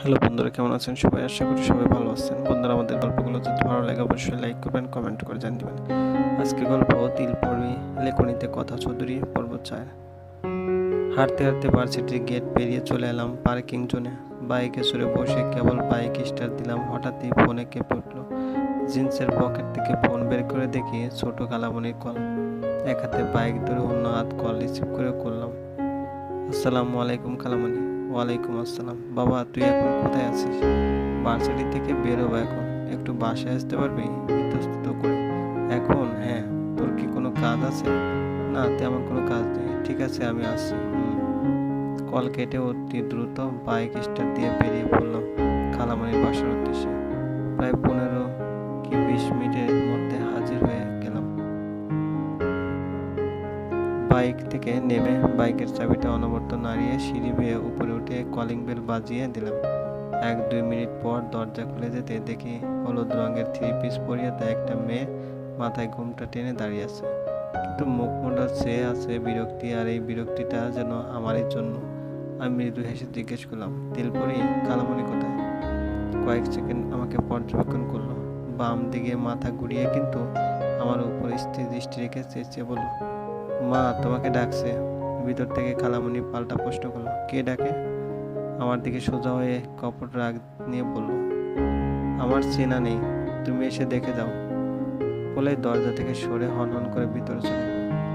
Hello বন্ধুরা, কেমন আছেন সবাই? আশা করি সবাই ভালো আছেন। বন্ধুরা, আমাদের গল্পগুলো যদি ভালো লাগে, অবশ্যই লাইক করবেন কমেন্ট করে জানিয়ে দেবেন। আজকে গল্প তিলপড়ি লেখনীতে কথা চৌধুরী পর্ব চায় হাঁটতে হাঁটতে ভার্সিটির গেট পেরিয়ে চলে এলাম পার্কিং জোনে বাইকে সরে বসে কেবল বাইক স্টার্ট দিলাম। হঠাৎই ফোনে কেঁপে উঠল। জিন্সের পকেট থেকে ফোন বের করে দেখি ছোট কালামনির কল এক হাতে বাইক ধরে অন্য হাত কল রিসিভ করে করলাম। আসসালামু আলাইকুম কালামণি। ওয়ালাইকুম আসসালাম। বাবা, তুই এখন কোথায় আছিস? ভার্সিটি থেকে বেরোবো এখন। একটু বাসায় আসতে পারবি? ইতস্তত করে। এখন? হ্যাঁ। তোর কি কোনো কাজ আছে? না, তেমন কোনো কাজ নেই। ঠিক আছে, আমি আসছি। কল কেটে অতি দ্রুত বাইক স্টার্ট দিয়ে বেরিয়ে পড়লাম খালামণির বাসার উদ্দেশ্যে। প্রায় পনেরো কি বিশ মিনিটের মধ্যে বাইক থেকে নেমে বাইকের চাবিটা অনবর্ত নাড়িয়ে সিঁড়ি বেয়ে উপরে উঠে কলিং বেল বাজিয়ে দিলাম। এক দুই মিনিট পর দরজা খুলে যেতে দেখি হলুদ রঙের থ্রি পিস পরিয়ে তা একটা মেয়ে মাথায় ঘুমটা টেনে দাঁড়িয়ে আছে। কিন্তু মুখমণ্ডল চেয়ে আছে বিরক্তি আর এই বিরক্তিটা যেন আমারই জন্য। আমি মৃদু হেসে জিজ্ঞেস করলাম তিলপরি কালামণি কোথায়? কয়েক সেকেন্ড আমাকে পর্যবেক্ষণ করল। বাম দিকে মাথা ঘুরিয়ে কিন্তু আমার উপর স্থির দৃষ্টি রেখে চেঁচিয়ে বলল মা তোমাকে ডাকছে। ভিতর থেকে খালামণি পাল্টা প্রশ্ন করল, কে ডাকে? আমার দিকে সোজা হয়ে কপট রাগ নিয়ে বলল, আমার চেনা নেই, তুমি এসে দেখে যাও। বলে দরজা থেকে সরে হন হন করে ভিতরে চলে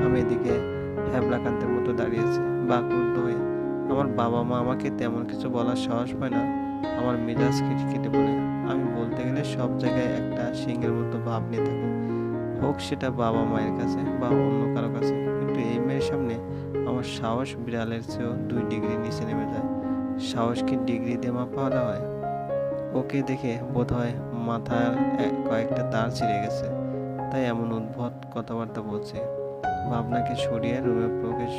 আমি এদিকে হ্যাবলাকান্তের মতো দাঁড়িয়েছি বাকরুদ্ধ হয়ে। আমার বাবা মা আমাকে তেমন কিছু বলার সাহস পায় না, আমার মেজাজ খিটখিটে বলে। আমি বলতে গেলে সব জায়গায় একটা সিংহের মতো ভাব নিয়ে থাকি। হোক সেটা বাবা মায়ের কাছে বা অন্য কারও কাছে। কিন্তু এই মেয়ের সামনে আমার সাহস বিড়ালের চেয়েও দুই ডিগ্রি নিচে নেমে যায়। সাহস কি ডিগ্রি মাপা হলে হয়? ওকে দেখে বোধ হয় মাথার কয়েকটা তার ছিঁড়ে গেছে। তাই এমন উদ্ভট কথাবার্তা বলছে। ভাবনাকে সরিয়ে রুমে প্রবেশ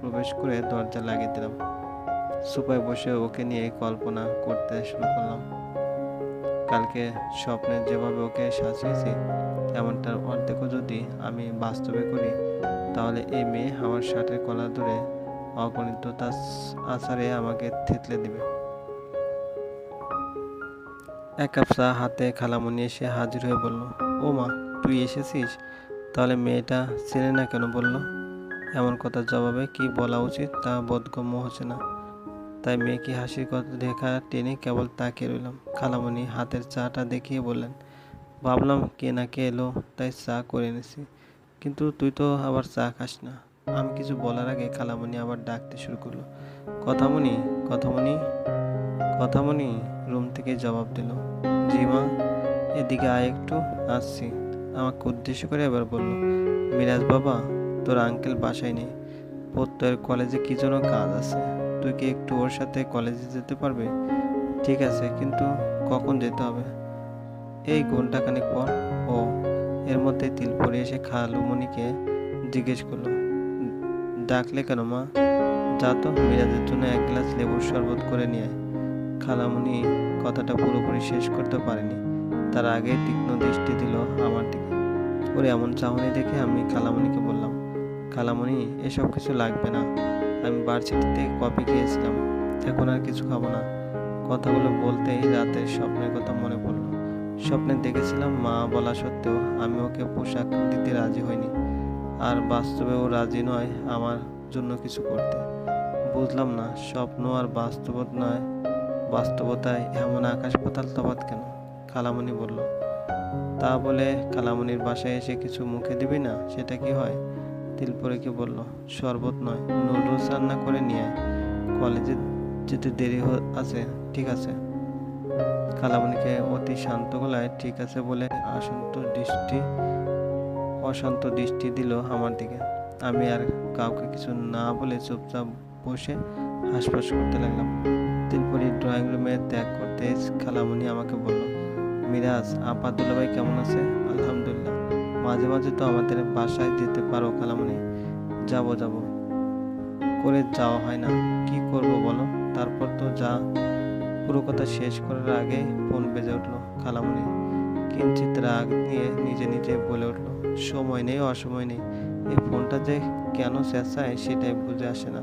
প্রবেশ করে দরজা লাগিয়ে দিলাম। সুপায় বসে ওকে নিয়ে কল্পনা করতে শুরু করলাম। কালকে স্বপ্নে যেভাবে ওকে সাজিয়েছি, এমনটার অর্ধেকও যদি আমি বাস্তবে করি, তাহলে এই মেয়ে আমার শার্টের কলা ধরে অগণিত তার আচারে আমাকে থেতলে দিবে। এক কাপ চা হাতে খালামণি এসে হাজির হয়ে বলল, ও মা, তুই এসেছিস? তাহলে মেয়েটা চেনে না কেন? বলল, এমন কথার জবাবে কি বলা উচিত তা বোধগম্য হচ্ছে না। তাই মেয়েকে হাসির কথা দেখা টেনে কেবল তাকিয়ে রইলাম। খালামণি হাতের চাটা দেখিয়ে বললেন, ভাবলাম কে না কে এলো, তাই চা করে এনেছি। কিন্তু তুই তো আবার চা খাস না। আমি কিছু বলার আগে খালামণি আবার ডাকতে শুরু করল। কথামণি কথামণি কথামণি রুম থেকে জবাব দিল, জি মা, এদিকে আয় একটু, আসছি। আমাকে উদ্দেশ্য করে এবার বলল, মিরাজ বাবা, তোর আঙ্কেল বাসায় নেই। প্রত্যয়ের কলেজে কি যেন কাজ আছে। তুই কি একটু ওর সাথে কলেজে যেতে পারবে? ঠিক আছে, কিন্তু কখন যেতে হবে? এই ঘণ্টা ঘন্টাখানেক পর। ও, এর মধ্যে তিল পরে এসে খালুমণিকে জিজ্ঞেস করল, ডাকলে কেন মা? যা তো মিরাজের জন্য এক গ্লাস লেবুর শরবত করে নিয়ে আয়। খালামণি কথাটা পুরোপুরি শেষ করতে পারেনি। তার আগে তীক্ষ্ণ দৃষ্টি দিল আমার দিকে। ওর, এমন চাহনি দেখে আমি খালামণিকে বললাম খালামণি এসব কিছু লাগবে না। আমি ভার্সিটিতে কফি খেয়েছিলাম। এখন আর কিছু খাব না। কথাগুলো বলতেই রাতের স্বপ্নের কথা মনে পড়ল। স্বপ্নে দেখেছিলাম মা বলা সত্ত্বেও আমি ওকে পোশাক দিতে রাজি হইনি। আর বাস্তবেও রাজি নয় আমার জন্য কিছু করতে। বুঝলাম না, স্বপ্ন আর বাস্তবত নয়। বাস্তবতায় এমন আকাশ পাতাল তফাৎ কেন? খালামণি বলল, তা বলে খালামণির বাসায় এসে কিছু মুখে দিবি না? সেটা কি হয়? তিলপরিকে বলল শরবত নয়, নুডলস রান্না করে নিয়ে কলেজে যেতে দেরি আছে, ঠিক আছে? খালামণিকে অতি শান্ত গলায়, ঠিক আছে বলে অশান্ত দৃষ্টি অশান্ত দৃষ্টি দিল আমার দিকে। আমি আর কাউকে কিছু না বলে চুপচাপ বসে হাসপাস করতে লাগলাম। তিলপরি ড্রয়িং রুমে ত্যাগ করতে খালামণি আমাকে বলল, মিরাজ, আপা দুলাভাই কেমন আছে? আলহামদুলিল্লাহ মাঝে মাঝে তো আমাদের বাসায় যেতে পারো খালামণি যাব যাব। করে যাওয়া হয় না। কি করব বলো? তারপর তো যা পুরো কথা শেষ করার আগেই ফোন বেজে উঠল খালামণি কিঞ্চিত রাগ নিয়ে নিজে নিজে বলে উঠল, সময় নেই, অসময় নেই। এই ফোনটা যে কেন চেঁচায় সেটাই বুঝে আসে না।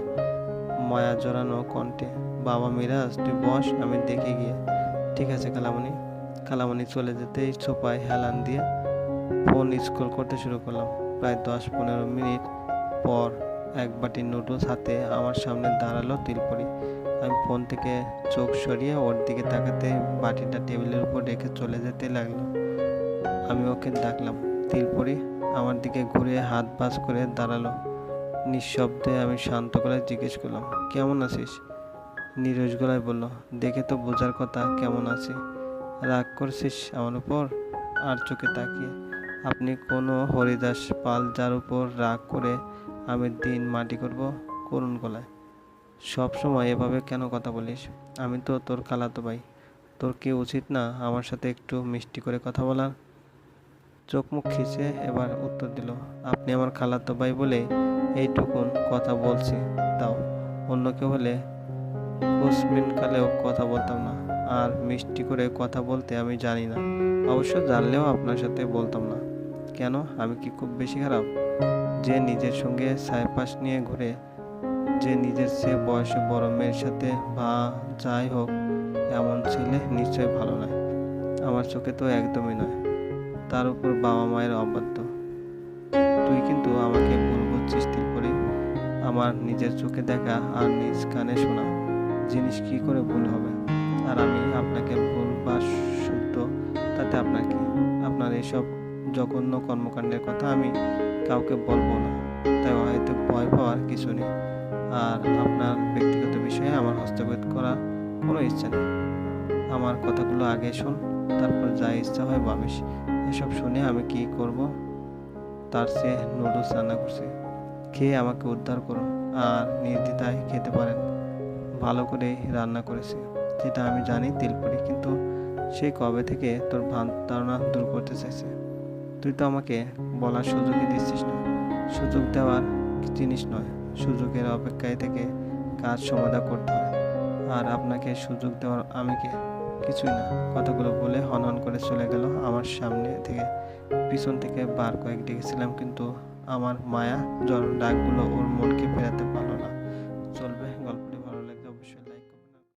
মায়া জড়ানো কণ্ঠে, বাবা মিরাজ, তুই বস, আমি দেখে গিয়ে। ঠিক আছে খালামণি খালামণি চলে যেতেই সোফায় হেলান দিয়ে ফোন স্ক্রল করতে শুরু করলাম। প্রায় দশ পনেরো মিনিট পর এক বাটি নুডলস হাতে আমার সামনে দাঁড়াল তিলপরি। আমি ফোন থেকে চোখ সরিয়ে ওর দিকে তাকাতে বাটিটা টেবিলের উপর রেখে চলে যেতে লাগল। আমি ওকে ডাকলাম। তিলপরি আমার দিকে ঘুরে হাত বাজ করে দাঁড়াল। নিঃশব্দে আমি শান্ত গলায় জিজ্ঞেস করলাম, কেমন আছিস? নিরজ গলায় বলল, দেখে তো বোঝার কথা, কেমন আছি? রাগ করছিস আমার উপর? আর চোখে তাকিয়ে। আপনি কোনো হরিদাস পাল যার উপর রাগ করে আমি দিন মাটি করব করুণ গলায়। সব সময় এভাবে কেন কথা বলিস? আমি তো তোর খালাতো ভাই। তোর কি উচিত না আমার সাথে একটু মিষ্টি করে কথা বলার? চোখ মুখ খিচে এবার উত্তর দিল, আপনি আমার খালাতো ভাই বলে এইটুকুন কথা বলছি। তাও অন্য কেউ হলে কুসমিন কালেও কথা বলতাম না। আর মিষ্টি করে কথা বলতে আমি জানি না। অবশ্য জানলেও আপনার সাথে বলতাম না। কেন? আমি কি খুব বেশি খারাপ? যে নিজের সঙ্গে সাইপাস নিয়ে ঘুরে, যে নিজের সে বয়সে বড় মেয়ের সাথে বা যাই হোক, এমন ছেলে নিশ্চয়ই ভালো নয়। আমার চোখে তো একদমই নয়। তার উপর বাবা মায়ের অবাধ্য। তুই কিন্তু আমাকে ভুল বুঝছিস করে আমার নিজের চোখে দেখা আর নিজ কানে শোনা। জিনিস কি করে ভুল হবে? আর আমি আপনাকে ভুল বা শুদ্ধ আপনাকে। আপনার এসব জঘন্য কর্মকাণ্ডের কথা আমি কাউকে বলব না। তাই হয়তো ভয় পাওয়ার কিছু নেই। আর আপনার ব্যক্তিগত বিষয়ে আমার হস্তক্ষেপ করার কোনো ইচ্ছা নেই। আমার কথাগুলো আগে শোন, তারপর যা ইচ্ছা হয় ভাবিস। এসব শুনে আমি কি করব? তার সে নুডলস রান্না করছে। খেয়ে আমাকে উদ্ধার করুন। আর নির্দ্বিধায় খেতে পারেন। ভালো করে রান্না করেছে। যেটা আমি জানি তিলপুরি। কিন্তু সে কবে থেকে তোর ভ্রান্ত ধারণা দূর করতে চাইছে? তুই তো আমাকে বলার সুযোগই দিচ্ছিস না। সুযোগ দেওয়ার জিনিস নয়, সুযোগের অপেক্ষায় থেকে কাজ সমাধা করতে হয়। আর আপনাকে সুযোগ দেওয়ার আমি কে? কিছুই না, কথাগুলো বলে হনহন করে চলে গেল আমার সামনে থেকে। পিছন থেকে বার কয়েক ডেকেছিলাম কিন্তু আমার মায়া, জ্বর ডাকগুলো ওর মনকে ফেরাতে পারল না।